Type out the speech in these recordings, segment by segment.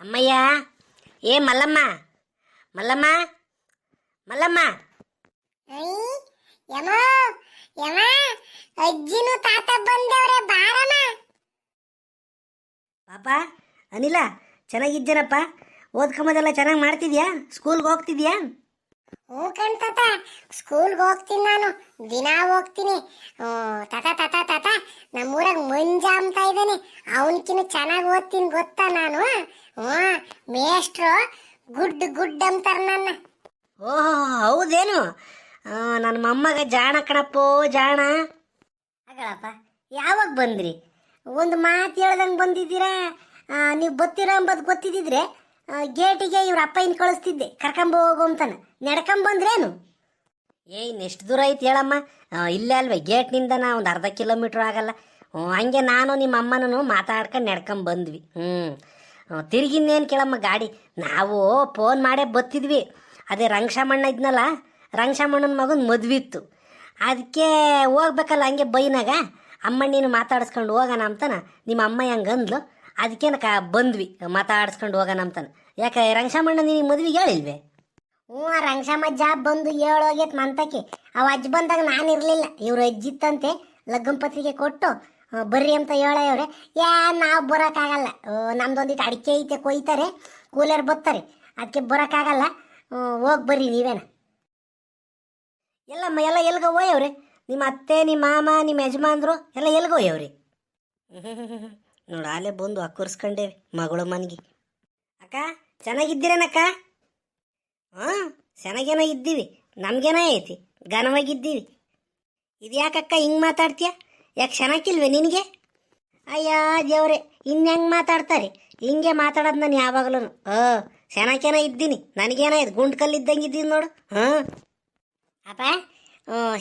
ಅಮ್ಮಯ್ಯ. ಏ ಮಲ್ಲಮ್ಮ. ಮಲ್ಲಮ್ಮ. ಮಲ್ಲಮ್ಮ. ಯಮ್ಮ ಯಮ್ಮ ಯಮ ಅಜ್ಜಿನು ತಾತ ಬಂದವ್ರೆ ಬಾರಮ್ಮ. ಪಾಪ ಅನಿಲ ಚೆನ್ನಾಗಿದ್ದೇನಪ್ಪ. ಓದ್ಕೊಂಬೋದೆಲ್ಲ ಚೆನ್ನಾಗಿ ಮಾಡ್ತಿದ್ಯಾ? ಸ್ಕೂಲ್ಗೆ ಹೋಗ್ತಿದ್ಯಾ? ಹ್ಞೂ ಕಣ್ ತಾತ. ಸ್ಕೂಲ್ಗೆ ಹೋಗ್ತೀನಿ ನಾನು. ದಿನಾ ಹೋಗ್ತೀನಿ. ತಾತ ತಾತ ತಾತ. ನಮ್ಮೂರಾಗ ಮಂಜ ಅಂತ ಇದ್ದಾನೆ ಅವನಕಿನ ಚೆನ್ನಾಗಿ ಓದ್ತೀನಿ ಗೊತ್ತಾ ನಾನು ಹ್ಞೂ ಮೇಷ್ಟ್ರು ಗುಡ್ ಗುಡ್ ಅಂತಾರೆ ನನ್ನ. ಓಹೋ ಹೌದೇನು? ನನ್ನ ಮೊಮ್ಮಗ ಜಾಣ ಕಣಪ್ಪೋ ಜಾಣ. ಹಾಗಳಪ್ಪ ಯಾವಾಗ ಬಂದ್ರಿ? ಒಂದು ಮಾತು ಹೇಳ್ದಂಗೆ ಬಂದಿದ್ದೀರಾ? ನೀವು ಬತ್ತೀರ ಅಂಬದು ಗೊತ್ತಿದ್ದಿದ್ರೆ ಗೇಟಿಗೆ ಇವ್ರ ಅಪ್ಪ ಇನ್ ಕಳಿಸ್ತಿದ್ದೆ. ಕರ್ಕೊಂಬ ಹೋಗು ಅಂತಾನೆ. ನಡ್ಕೊಂಬಂದ್ರೇನು ಏ, ಇನ್ನೆಷ್ಟು ದೂರ ಐತಿ ಹೇಳಮ್ಮ. ಇಲ್ಲೇ ಅಲ್ವೇ ಗೇಟ್ನಿಂದ ನಾ ಒಂದು ಅರ್ಧ ಕಿಲೋಮೀಟ್ರ್ ಆಗಲ್ಲ. ಹಂಗೆ ನಾನು ನಿಮ್ಮ ಅಮ್ಮನೂ ಮಾತಾಡ್ಕೊಂಡು ನಡ್ಕೊಂಡ್ ಬಂದ್ವಿ. ಹ್ಞೂ ತಿರುಗಿನ್ನೇನು ಕೇಳಮ್ಮ ಗಾಡಿ? ನಾವು ಫೋನ್ ಮಾಡೇ ಬತ್ತಿದ್ವಿ. ಅದೇ ರಂಗಶಾಮಣ್ಣ ಇದ್ನಲ್ಲ ರಂಗಶಾಮಣ್ಣನ ಮಗನ ಮದುವೆ ಇತ್ತು. ಅದಕ್ಕೆ ಹೋಗ್ಬೇಕಲ್ಲ ಹಂಗೆ ಬೈನಾಗ? ಅಮ್ಮಣ್ಣೀನು ಮಾತಾಡಿಸ್ಕೊಂಡು ಹೋಗೋಣ ಅಂತಾನ. ನಿಮ್ಮ ಅಮ್ಮ ಹೆಂಗೆ ಅಂದ್ಲು? ಅದಕ್ಕೆ ಕ ಬಂದ್ವಿ, ಮಾತಾಡಿಸ್ಕೊಂಡು ಹೋಗೋಣ ಅಂತಾನ. ಯಾಕೆ ರಂಗಶಾಮಣ್ಣ ನೀನು ಮದುವೆಗೆ ಹೇಳಿಲ್ವೇ? ಹ್ಞೂ, ಆ ಜಾಬ್ ಬಂದು ಹೇಳೋಗೈತೆ ಮಂತಕ್ಕೆ. ಅವ ಅಜ್ಜ ಬಂದಾಗ ನಾನು ಇರಲಿಲ್ಲ. ಇವ್ರು ಅಜ್ಜಿತ್ತಂತೆ ಲಗ್ನ ಪತ್ರಿಕೆ ಕೊಟ್ಟು ಬರ್ರಿ ಅಂತ ಹೇಳವ್ರೆ ಯಾ, ನಾವು ಬರೋಕ್ಕಾಗಲ್ಲ. ನಮ್ದೊಂದಿಟ್ಟು ಅಡಿಕೆ ಐತೆ, ಕೊಯ್ತಾರೆ. ಕೂಲರ್ ಬರ್ತಾರೆ ಅದಕ್ಕೆ ಬರೋಕ್ಕಾಗಲ್ಲ. ಹೋಗಿ ಬರ್ರಿ ನೀವೇನ. ಎಲ್ಲಮ್ಮ, ಎಲ್ಲ ಎಲ್ಗ ಹೋಯವ್ರೆ? ನಿಮ್ಮ ಅತ್ತೆ, ನಿಮ್ಮ ಮಾಮ, ನಿಮ್ಮ ಯಜಮಾನ್ರು, ಎಲ್ಲ ಎಲ್ಗ ಹೋಯವ್ರಿ? ನೋಡು, ಅಲ್ಲೇ ಬಂದು ಅಕ್ಕರ್ಸ್ಕೊಂಡೇವಿ ಮಗಳು ಮನೆಗೆ. ಅಕ್ಕ ಚೆನ್ನಾಗಿದ್ದೀರೇನಕ್ಕ? ಹಾಂ, ಚೆನ್ನಾಗೇನೋ ಇದ್ದೀವಿ. ನಮ್ಗೇನೋ ಐತಿ. ಘನವಾಗಿದ್ದೀವಿ. ಇದು ಯಾಕಕ್ಕ ಹಿಂಗೆ ಮಾತಾಡ್ತೀಯ? ಯಾಕೆ ಚೆನ್ನಾಗಿಲ್ವೇ ನಿನಗೆ? ಅಯ್ಯ, ದೇವ್ರೆ ಇನ್ನು ಮಾತಾಡ್ತಾರೆ? ಹಿಂಗೆ ಮಾತಾಡೋದು ನಾನು ಯಾವಾಗಲೂ ಹಾಂ, ಚೆನ್ನಾಗೇನೋ ಇದ್ದೀನಿ. ನನಗೇನ ಇದು ಗುಂಡು ಕಲ್ಲಿದ್ದಂಗೆ ಇದ್ದೀನಿ ನೋಡು. ಹಾಂ. ಅಪ್ಪ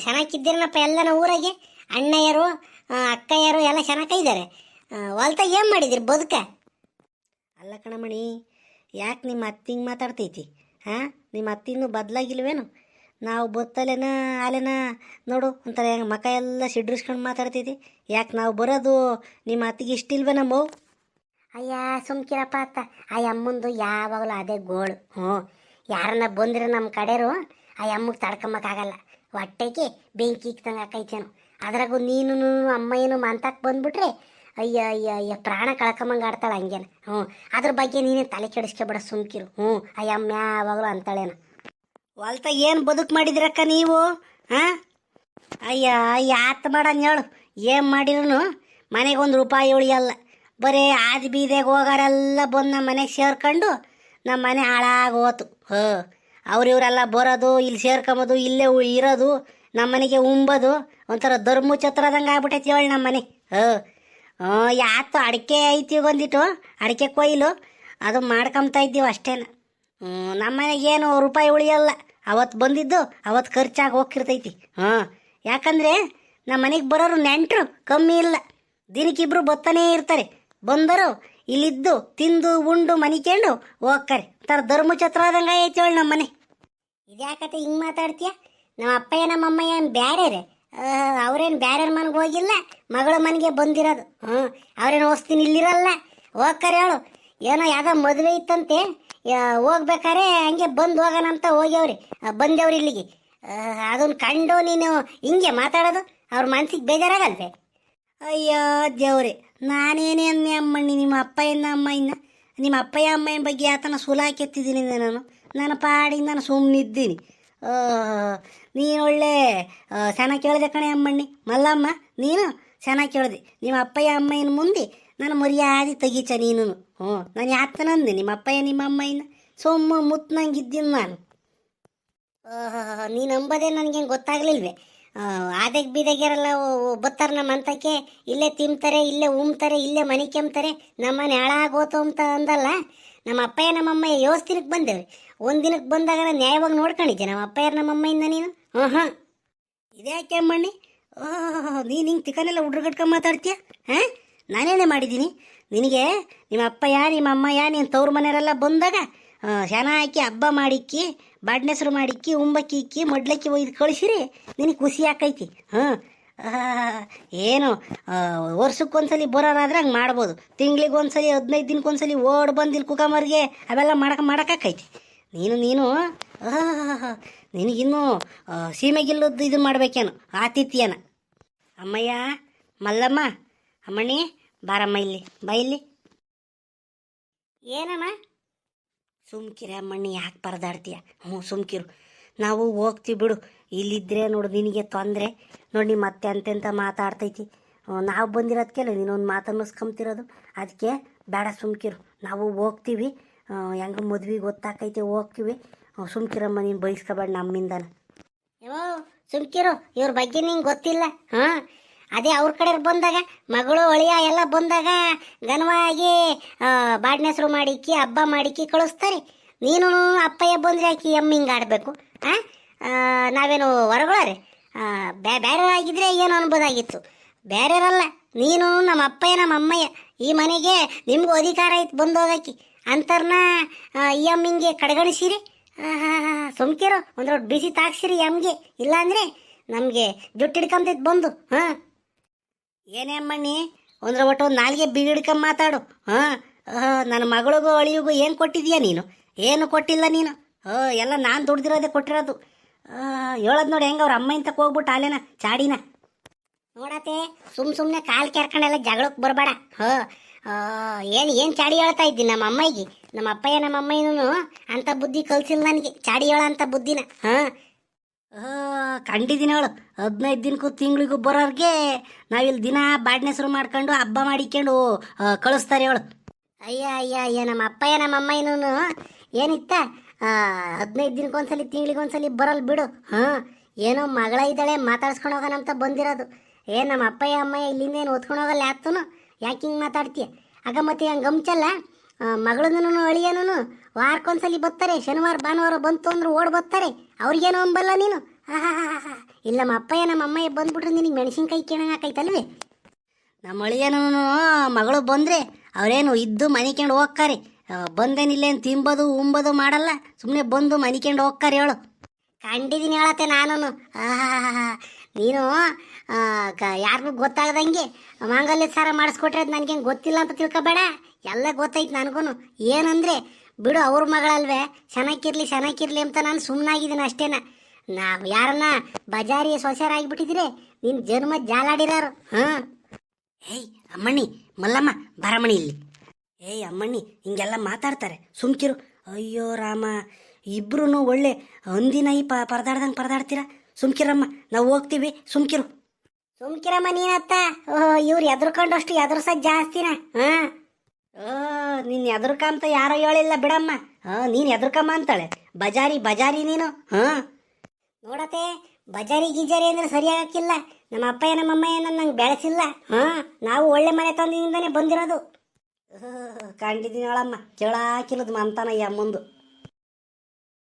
ಚೆನ್ನಾಗಿದ್ದೀರನಪ್ಪ ಎಲ್ಲನ ಊರಾಗೆ? ಅಣ್ಣಯ್ಯರು ಅಕ್ಕಯ್ಯರು ಎಲ್ಲ ಚೆನ್ನಾಗಿದ್ದಾರೆ ಹೊಲ್ತಾಗ ಏನು ಮಾಡಿದಿರಿ ಬದುಕ? ಅಲ್ಲ ಕಣಮಣಿ ಯಾಕೆ ನಿಮ್ಮ ಅತ್ತಿಂಗೆ ಮಾತಾಡ್ತೈತಿ? ಹಾಂ? ನಿಮ್ಮ ಅತ್ತಿನೂ ಬದಲಾಗಿಲ್ವೇನು? ನಾವು ಬತ್ತಲೇನ ಅಲೆನ ನೋಡು, ಒಂಥರ ಹೆಂಗೆ ಮಕ ಎಲ್ಲ ಸಿಡ್ರಿಸ್ಕೊಂಡು ಮಾತಾಡ್ತೈತಿ. ಯಾಕೆ ನಾವು ಬರೋದು ನಿಮ್ಮ ಅತ್ತಿಗೆ ಇಷ್ಟಿಲ್ವೇ ನಮ್ಮವು ಅಯ್ಯ ಸುಮ್ಕಿರಪ್ಪ ಅತ್ತ. ಆ ಅಮ್ಮಂದು ಯಾವಾಗಲೂ ಅದೇ ಗೋಳು. ಹ್ಞೂ. ಯಾರನ್ನ ಬಂದ್ರೆ ನಮ್ಮ ಕಡೆರು ಆ ಅಮ್ಮಗೆ ತಡ್ಕೊಂಬಕ್ಕಾಗಲ್ಲ ಹೊಟ್ಟೆಗೆ ಬೆಂಕಿ ಇಕ್ತಂಗೆ ಆಕೈತೇನು. ಅದ್ರಾಗೂ ನೀನು ಅಮ್ಮ ಏನು ಮಂತಕ್ಕೆ ಬಂದ್ಬಿಟ್ರೆ ಅಯ್ಯ ಅಯ್ಯ ಅಯ್ಯ, ಪ್ರಾಣ ಕಳ್ಕೊಂಬಂಗೆ ಆಡ್ತಾಳೆ ಹಂಗೇನ? ಹ್ಞೂ. ಅದ್ರ ಬಗ್ಗೆ ನೀನೇ ತಲೆ ಕೆಡಿಸ್ಕೊಬೇಡ, ಸುಮ್ಕಿರು. ಹ್ಞೂ. ಅಯ್ಯ ಯಾವಾಗಲೂ ಅಂತಾಳೇನು. ಹೊಲ್ತ ಏನು ಬದುಕು ಮಾಡಿದ್ರಕ್ಕ ನೀವು? ಹಾಂ? ಅಯ್ಯ ಅಯ್ಯ ಯಾತ್ ಮಾಡಂಗೆ ಹೇಳು. ಏನು ಮಾಡಿದ್ರು ಮನೆಗೆ ಒಂದು ರೂಪಾಯಿ ಉಳಿಯಲ್ಲ. ಬರೀ ಆದ ಬೀದಿಗೆ ಹೋಗೋರೆಲ್ಲ ಬಂದು ನಮ್ಮ ಮನೆಗೆ ಸೇರ್ಕೊಂಡು ನಮ್ಮ ಮನೆ ಹಾಳಾಗೋತು ಹೋ. ಅವ್ರಿವರೆಲ್ಲ ಬರೋದು ಇಲ್ಲಿ ಸೇರ್ಕೊಂಬೋದು ಇಲ್ಲೇ ಇರೋದು ನಮ್ಮ ಮನೆಗೆ ಉಂಬೋದು, ಒಂಥರ ಧರ್ಮ ಛತ್ರದಂಗೆ ಆಗ್ಬಿಟ್ಟೈತಿ ಹೇಳಿ ನಮ್ಮ ಮನೆ. ಹೋ. ಹ್ಞೂ ಯಾತು ಅಡಿಕೆ ಐತಿ ಬಂದಿತ್ತು. ಅಡಿಕೆ ಕೊಯ್ಲು. ಅದು ಮಾಡ್ಕೊಂತ ಇದ್ದೀವಿ ಅಷ್ಟೇನ. ಹ್ಞೂ ನಮ್ಮ ಮನೆಗೆ ಏನು ರೂಪಾಯಿ ಉಳಿಯಲ್ಲ. ಅವತ್ತು ಬಂದಿದ್ದು, ಅವತ್ತು ಖರ್ಚಾಗಿ ಹೋಗ್ತಿರ್ತೈತಿ. ಹಾಂ, ಯಾಕಂದರೆ ನಮ್ಮ ಮನೆಗೆ ಬರೋರು ನೆಂಟರು ಕಮ್ಮಿ ಇಲ್ಲ. ದಿನಕ್ಕಿಬ್ರು ಬತ್ತನೇ ಇರ್ತಾರೆ. ಬಂದರು, ಇಲ್ಲಿದ್ದು ತಿಂದು, ಉಂಡು, ಮನಿಕೊಂಡು ಹೋಗ್ತಾರೆ. ಥರ ಧರ್ಮಛತ್ರ ಆದಂಗೆ ಐತಿ ನಮ್ಮ ಮನೆ. ಇದ್ಯಾಕತೆ ಹಿಂಗೆ ಮಾತಾಡ್ತೀಯ? ನಮ್ಮ ಅಪ್ಪಯ್ಯ, ನಮ್ಮ ಅಮ್ಮಯ್ಯ ಏನು ಬ್ಯಾರೆ ಅವ್ರೇನು ಬ್ಯಾರೆ ಮನೆಗೆ ಹೋಗಿಲ್ಲ, ಮಗಳ ಮನೆಗೆ ಬಂದಿರೋದು. ಹ್ಞೂ ಅವ್ರೇನು ಹೋಗ್ತೀನಿ ಇಲ್ಲಿರಲ್ಲ. ಹೋಗ್ಕರೆ ಹೇಳು ಏನೋ ಯಾವ್ದೋ ಮದುವೆ ಇತ್ತಂತೆ ಹೋಗ್ಬೇಕಾರೆ ಹಂಗೆ ಬಂದು ಹೋಗೋಣ ಅಂತ ಹೋಗ್ಯವ್ರಿ. ಬಂದೆವ್ರಿ ಇಲ್ಲಿಗೆ. ಅದನ್ನು ಕಂಡು ನೀನು ಹಿಂಗೆ ಮಾತಾಡೋದು, ಅವ್ರ ಮನ್ಸಿಗೆ ಬೇಜಾರಾಗಲ್ವೇ? ಅಯ್ಯೋ ದೇವ್ರಿ, ನಾನೇನೇ ಅನ್ನೆ ಅಮ್ಮಣ್ಣಿ, ನಿಮ್ಮ ಅಪ್ಪಯ್ಯನ ಅಮ್ಮಯ್ಯನ? ನಿಮ್ಮ ಅಪ್ಪಯ್ಯ, ಅಮ್ಮಯ್ಯನ ಬಗ್ಗೆ ಆತನ ಸುಲಾಕೆತ್ತಿದ್ದೀನಿ ನಾನು. ನನ್ನ ಪಾಡಿಗೆ ನಾನು ಸುಮ್ಮನಿದ್ದೀನಿ ನೀನು ಒಳ್ಳೆ ಚೆನ್ನಾಗಿ ಕೇಳಿದೆ ಕಣೆ ಅಮ್ಮಣ್ಣಿ. ಮಲ್ಲಮ್ಮ, ನೀನು ಚೆನ್ನಾಗಿ ಕೇಳಿದೆ. ನಿಮ್ಮ ಅಪ್ಪಯ್ಯ ಅಮ್ಮಯ್ಯನ ಮುಂದೆ ನಾನು ಮರ್ಯಾದೆ ತೆಗೀಚ ನೀನು. ಹ್ಞೂ, ನಾನು ಯಾತನಂದೆ ನಿಮ್ಮ ಅಪ್ಪಯ್ಯ ನಿಮ್ಮ ಅಮ್ಮಯ್ಯನ. ಸೊಮ್ಮ ಮುತ್ತನಂಗಿದ್ದೀನಿ ನಾನು. ನೀನು ಅಂಬೋದೇ ನನಗೇನು ಗೊತ್ತಾಗ್ಲಿಲ್ವೇ? ಆದಾಗ ಬೀದಗಿರಲ್ಲ ಬತ್ತಾರ ನಮ್ಮ ಅಂತಕ್ಕೆ ಇಲ್ಲೇ ತಿಂತಾರೆ, ಇಲ್ಲೇ ಉಮ್ತಾರೆ, ಇಲ್ಲೇ ಮನೆ ಕೆಮ್ತಾರೆ. ನಮ್ಮನೆ ಹಾಳಾಗೋತು ಅಂತ ಅಂದಲ್ಲ? ನಮ್ಮ ಅಪ್ಪಯ್ಯ ನಮ್ಮಮ್ಮ ಯೋಸ್ತಿನಕ್ಕೆ ಬಂದೇವ್ರಿ. ಒಂದು ದಿನಕ್ಕೆ ಬಂದಾಗ ನಾನು ನ್ಯಾಯವಾಗಿ ನೋಡ್ಕೊಂಡಿದ್ದೆ. ನಮ್ಮ ಅಪ್ಪಯ್ಯರು ನಮ್ಮಮ್ಮಯಿಂದ ನೀನು? ಹಾಂ ಹಾಂ ಇದ್ಯಾಕೆ ಮಣ್ಣಿ ಓಹ್ ನೀನು ಹಿಂಗೆ ತಿಕ್ಕನೆಲ್ಲ ಹುಡ್ರಗಟ್ಕೊಂಡು ಮಾತಾಡ್ತೀಯ? ಹಾಂ? ನಾನೇನೇ ಮಾಡಿದ್ದೀನಿ? ನಿನಗೆ ನಿಮ್ಮ ಯಾ ನಿಮ್ಮ ಯಾ ನೀನು ತವ್ರ ಮನೆಯವರೆಲ್ಲ ಬಂದಾಗ ಶನ ಹಾಕಿ ಹಬ್ಬ ಮಾಡಿಕ್ಕಿ ಬಾಡ್ನೆಸರು ಮಾಡಿಕ್ಕಿ ಉಂಬಕ್ಕಿ ಇಕ್ಕಿ ಮಡ್ಲಕ್ಕಿ ಒಯ್ದು ಕಳಿಸಿರಿ. ನಿನಗೆ ಖುಷಿ ಆಕೈತಿ. ಹಾಂ ಏನು ವರ್ಷಕ್ಕೊಂದ್ಸಲಿ ಬರೋರಾದ್ರೆ ಹಂಗೆ ಮಾಡ್ಬೋದು. ತಿಂಗ್ಳಿಗೆ ಒಂದ್ಸಲಿ ಹದಿನೈದು ದಿನಕ್ಕೊಂದ್ಸಲಿ ಓಡ್ ಬಂದು ಇಲ್ಲಿ ಕುಕಮರ್ಗೆ ಅವೆಲ್ಲ ಮಾಡಕ್ಕೆ ಮಾಡೋಕ್ಕಾಕೈತಿ. ನೀನು ನೀನು ನಿನಗಿನ್ನೂ ಸೀಮೆಗಿಲ್ಲದ್ದು ಇದು ಮಾಡ್ಬೇಕೇನು, ಆತಿಥ್ಯನ. ಅಮ್ಮಯ್ಯ, ಮಲ್ಲಮ್ಮ, ಅಮ್ಮಣ್ಣಿ, ಬಾರಮ್ಮ ಇಲ್ಲಿ, ಬಾ ಇಲ್ಲಿ. ಏನಮ್ಮ? ಸುಮ್ಕಿರ ಅಮ್ಮಣ್ಣಿ, ಯಾಕೆ ಪರದಾಡ್ತೀಯ? ಹ್ಞೂ, ಸುಮ್ಕಿರು. ನಾವು ಹೋಗ್ತೀವಿ ಬಿಡು. ಇಲ್ಲಿದ್ರೆ ನೋಡು ನಿನಗೆ ತೊಂದರೆ. ನೋಡಿ ಮತ್ತೆ ಅಂತೆಂತ ಮಾತಾಡ್ತೈತಿ. ನಾವು ಬಂದಿರೋದಕ್ಕೆಲ್ಲ ನೀನೊಂದು ಮಾತನ್ನಿಸ್ಕೊಂತಿರೋದು ಅದಕ್ಕೆ ಬೇಡ ಸುಮ್ಕಿರು ನಾವು ಹೋಗ್ತೀವಿ. ಹೆಂಗೆ ಮದ್ವೆ ಗೊತ್ತಾಕೈತೆ ಹೋಗ್ತೀವಿ. ಸುಮ್ಕಿರಮ್ಮ ನೀನು ಬಯಸ್ಕೋಬೇಡ ನಮ್ಮಿಂದನ. ಯೋ ಸುಮ್ಕಿರು ಇವ್ರ ಬಗ್ಗೆ ನಿಂಗೆ ಗೊತ್ತಿಲ್ಲ. ಹಾಂ? ಅದೇ ಅವ್ರ ಕಡೆ ಬಂದಾಗ ಮಗಳು ಒಳಿಯ ಎಲ್ಲ ಬಂದಾಗ ಘನವಾಗಿ ಬಾಡ್ನೆ ಹೆಸರು ಮಾಡಿಕ್ಕಿ ಹಬ್ಬ ಮಾಡಿಕ್ಕಿ ಕಳಿಸ್ತಾರೆ. ನೀನು ಅಪ್ಪಯ್ಯ ಬಂದ್ರೆ ಆಕಿ ಎಮ್ಮಿ ಹಿಂಗೆ ಆಡಬೇಕು ಆ, ನಾವೇನು ಹೊರಗಳರೆ ಬೇರೆ ಆಗಿದ್ರೆ ಏನು ಅನ್ಬೋದಾಗಿತ್ತು. ಬೇರೆಯವರಲ್ಲ ನೀನು ನಮ್ಮ ಅಪ್ಪಯ್ಯ, ನಮ್ಮ ಅಮ್ಮಯ್ಯ, ಈ ಮನೆಗೆ ನಿಮಗೂ ಅಧಿಕಾರ ಐತೆ ಬಂದು ಹೋಗಕ್ಕೆ ಅಂತರ್ನ ಈ ಅಮ್ಮಿಂಗೆ ಕಡೆಗಣಿಸಿರಿ. ಸುಮ್ಕಿರೋ, ಒಂದು ರೊಟ್ಟು ಬಿಸಿ ತಾಕ್ಸಿರಿ ಎಮ್ಗೆ ಇಲ್ಲಾಂದರೆ ನಮಗೆ ದುಡ್ಡು ಹಿಡ್ಕೊಂತೈತೆ ಬಂದು, ಹಾಂ? ಏನೇ ಅಮ್ಮಣ್ಣಿ ಒಂದ್ರ ಒಟ್ಟು ಒಂದು ನಾಲ್ಗೆ ಬಿಗಿಡ್ಕ ಮಾತಾಡು, ಹಾಂ? ನನ್ನ ಮಗಳಿಗೂ ಅಳಿಯಿಗೂ ಏನು ಕೊಟ್ಟಿದ್ಯಾ ನೀನು? ಏನು ಕೊಟ್ಟಿಲ್ಲ ನೀನು? ಹೋ ಎಲ್ಲ ನಾನು ದುಡ್ದಿರೋದೇ ಕೊಟ್ಟಿರೋದು. ಹೇಳೋದು ನೋಡಿ ಹೆಂಗ ಅವ್ರ ಅಮ್ಮ ಇಂತ ಹೋಗ್ಬಿಟ್ಟು ಅಲ್ಲೇನ, ಚಾಡಿನ. ನೋಡತ್ತೆ, ಸುಮ್ ಸುಮ್ನೆ ಕಾಲು ಕೆರ್ಕೊಂಡೆಲ್ಲ ಜಗಳಕ್ಕೆ ಬರಬೇಡ. ಹೋ ಏನು ಏನು ಚಾಡಿ ಹೇಳ್ತಾ ಇದ್ದಿ ನಮ್ಮ ಅಮ್ಮೈಗೆ ನಮ್ಮ ಅಪ್ಪಯ್ಯ, ನಮ್ಮ ಅಮ್ಮಯ್ಯನೂ ಅಂತ ಬುದ್ಧಿ ಕಲ್ಸಿಲ್ಲ ನನಗೆ. ಚಾಡಿ ಹೇಳ ಅಂತ ಬುದ್ಧಿನ. ಹಾಂ. ಕಂಡಿದ್ದೀನಿ ಅವಳು ಹದಿನೈದು ದಿನಕ್ಕೂ ತಿಂಗಳಿಗೂ ಬರೋರ್ಗೆ ನಾವಿಲ್ಲಿ ದಿನ ಬಾಡ್ನೆ ಶುರು ಮಾಡ್ಕೊಂಡು ಹಬ್ಬ ಮಾಡಿಕೊಂಡು ಕಳಿಸ್ತಾರೆ ಅವಳು ಅಯ್ಯ ಅಯ್ಯ ಅಯ್ಯ, ನಮ್ಮ ಅಪ್ಪಯ್ಯ, ನಮ್ಮ ಅಮ್ಮಯ್ಯನೂ ಏನಿತ್ತ? ಹದಿನೈದು ದಿನಕ್ಕೊಂದ್ಸಲಿ ತಿಂಗಳಿಗೊಂದ್ಸಲಿ ಬರಲ್ ಬಿಡು. ಹಾಂ, ಏನೋ ಮಗಳ ಇದ್ದಾಳೆ, ಮಾತಾಡ್ಸ್ಕೊಂಡು ಹೋಗೋಣ ಅಂತ ಬಂದಿರೋದು. ಏ, ನಮ್ಮ ಅಪ್ಪಯ್ಯ, ಅಮ್ಮಯ್ಯ ಇಲ್ಲಿಂದ ಏನು ಓದ್ಕೊಂಡು ಹೋಗಲ್ಲ ಯಾತನು? ಯಾಕೆ ಹಿಂಗೆ ಮಾತಾಡ್ತೀಯ? ಆಗ ಮತ್ತೆ ಹಂಗೆ ಗಮಚಲ್ಲ? ಮಗಳನ್ನೂ ಅಳಿಯನೂ ವಾರಕ್ಕೊಂದ್ಸಲಿ ಬರ್ತಾರೆ. ಶನಿವಾರ, ಭಾನುವಾರ ಬಂತು ಅಂದ್ರೆ ಓಡ್ ಬರ್ತಾರೆ. ಅವ್ರಿಗೇನು ಅಂಬಲ್ಲ ನೀನು? ಹಾ ಇಲ್ಲ, ನಮ್ಮ ಅಪ್ಪಯ್ಯ, ನಮ್ಮ ಅಮ್ಮಯ್ಯ ಬಂದ್ಬಿಟ್ರೆ ನಿನಗೆ ಮೆಣಸಿನ್ಕಾಯಿ ಕೇಳಂಗಾಕೈತಲ್ವೇ? ನಮ್ಮ ಅಳಿಯನೂ ಮಗಳು ಬಂದರೆ ಅವರೇನು ಇದ್ದು ಮನೆ ಕೇಳಿ ಹೋಗ್ತಾರೆ ಬಂದೇನಿಲ್ಲೇನು ತಿಂಬೋದು, ಉಂಬೋದು ಮಾಡಲ್ಲ. ಸುಮ್ಮನೆ ಬಂದು ಮನಿಕೊಂಡು ಹೋಗ್ತಾರೆ ಹೇಳು. ಕಂಡಿದ್ದೀನಿ ಹೇಳತ್ತೆ ನಾನು ನೀನು ಯಾರಿಗೂ ಗೊತ್ತಾಗದಂಗೆ ಮಾಂಗಲ್ಯ ಸಾರ ಮಾಡಿಸ್ಕೊಟ್ರೆ ಅದು ನನಗೇನು ಗೊತ್ತಿಲ್ಲ ಅಂತ ತಿಳ್ಕೊಬೇಡ. ಎಲ್ಲ ಗೊತ್ತೈತೆ ನನಗೂ ಏನಂದರೆ, ಬಿಡು ಅವ್ರ ಮಗಳಲ್ವೇ ಚೆನ್ನಾಗಿರ್ಲಿ ಚೆನ್ನಾಗಿರ್ಲಿ ಅಂತ ನಾನು ಸುಮ್ಮನಾಗಿದ್ದೀನಿ ಅಷ್ಟೇನ. ನಾವು ಯಾರನ್ನ ಬಜಾರಿ ಸೊಸೆಯರಾಗಿಬಿಟ್ಟಿದ್ರೆ ನಿನ್ನ ಜನ್ಮ ಜಾಲಾಡಿರೋರು. ಹಾಂ ಏಯ್, ಅಮ್ಮಣ್ಣಿ, ಮಲ್ಲಮ್ಮ ಬರಮಣಿ ಇಲ್ಲಿ. ಏಯ್ ಅಮ್ಮಣ್ಣಿ, ಹಿಂಗೆಲ್ಲ ಮಾತಾಡ್ತಾರೆ. ಸುಮ್ಕಿರು. ಅಯ್ಯೋ ರಾಮ ಇಬ್ರು ಒಳ್ಳೆ ಹಂದಿನ ಈ ಪ ಪರದಾಡ್ದಂಗೆ ಪರದಾಡ್ತೀರಾ? ಸುಮ್ಕಿರಮ್ಮ, ನಾವು ಹೋಗ್ತೀವಿ. ಸುಮ್ಕಿರು. ಸುಮ್ಕಿರಮ್ಮ ನೀನತ್ತ? ಓಹ್ ಇವ್ರು ಎದ್ರಕೊಂಡಷ್ಟು ಎದುರ್ಸೋದು ಜಾಸ್ತಿನ? ಹಾಂ? ಓ, ನೀನು ಎದುರ್ಕಂತ ಯಾರೋ ಹೇಳಿಲ್ಲ ಬಿಡಮ್ಮ. ಹಾಂ, ನೀನು ಎದುರ್ಕಮ್ಮ ಅಂತಾಳೆ. ಬಜಾರಿ ಬಜಾರಿ ನೀನು. ಹಾಂ? ನೋಡತೆ ಬಜಾರಿ ಗಿಜಾರಿ ಅಂದ್ರೆ ಸರಿಯಾಗಕ್ಕಿಲ್ಲ. ನಮ್ಮ ಅಪ್ಪ ನಮ್ಮ ಏನ ನಂಗೆ ಬೆಳೆಸಿಲ್ಲ. ಹಾ? ನಾವು ಒಳ್ಳೆ ಮನೆ ತಂದಿನಿಂದನೇ ಬಂದಿರೋದು. ಕಂಡಿದ್ದೀನಿ ಹೇಳಮ್ಮ ಕೇಳಾಕಿಲ್ಲದ ಮಂತನ ಈ ಅಮ್ಮಂದು